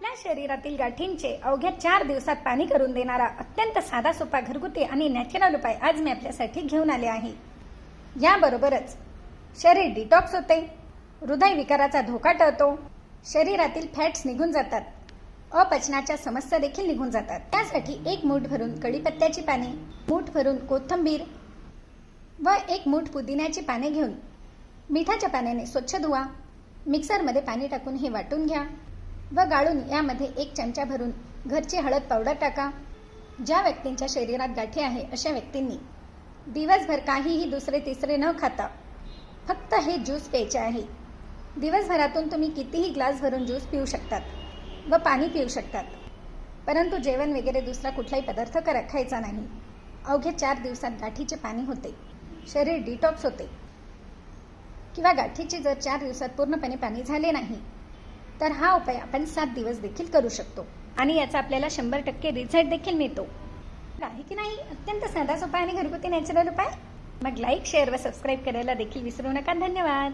आपल्या शरीरातील गाठींचे अवघ्या चार दिवसात पाणी करून देणारा अत्यंत साधा सोपा घरगुती आणि नॅचरल उपाय आज मी आपल्यासाठी घेऊन आले आहे. याबरोबरच शरीर डिटॉक्स होते हृदय विकाराचा धोका टळतो शरीरातील फॅट्स निघून जातात अपचनाच्या समस्या देखील निघून जातात. त्यासाठी एक मूठ भरून कढीपत्त्याची पाने मूठ भरून कोथिंबीर व एक मूठ पुदिन्याची पाने घेऊन मिठाच्या पाण्याने स्वच्छ धुवा. मिक्सरमध्ये पाणी टाकून हे वाटून घ्या. व गाळून यामध्ये एक चमचा भरून घरची हळद पावडर टाका. ज्या व्यक्तींच्या शरीरात गाठी आहे अशा व्यक्तींनी दिवसभर काहीही दुसरे तिसरे न खाता फक्त हे ज्यूस प्यायचे आहे. दिवसभरातून तुम्ही कितीही ग्लास भरून ज्यूस पिऊ शकतात व पाणी पिऊ शकतात. परंतु जेवण वगैरे दुसरा कुठलाही पदार्थ करा खायचा नाही. अवघ्या चार दिवसात गाठीचे पाणी होते. शरीर डिटॉक्स होते. किंवा गाठीचे जर चार दिवसात पूर्णपणे पाणी झाले नाही तर हा उपाय आपण सात दिवस देखील करू शकतो. आणि याचा आपल्याला शंभर टक्के रिझल्ट देखील मिळतो. आहे की नाही? अत्यंत साधा सोपा आणि घरगुती नॅचरल उपाय? मग लाईक शेअर व सबस्क्राईब करायला देखील विसरू नका. धन्यवाद.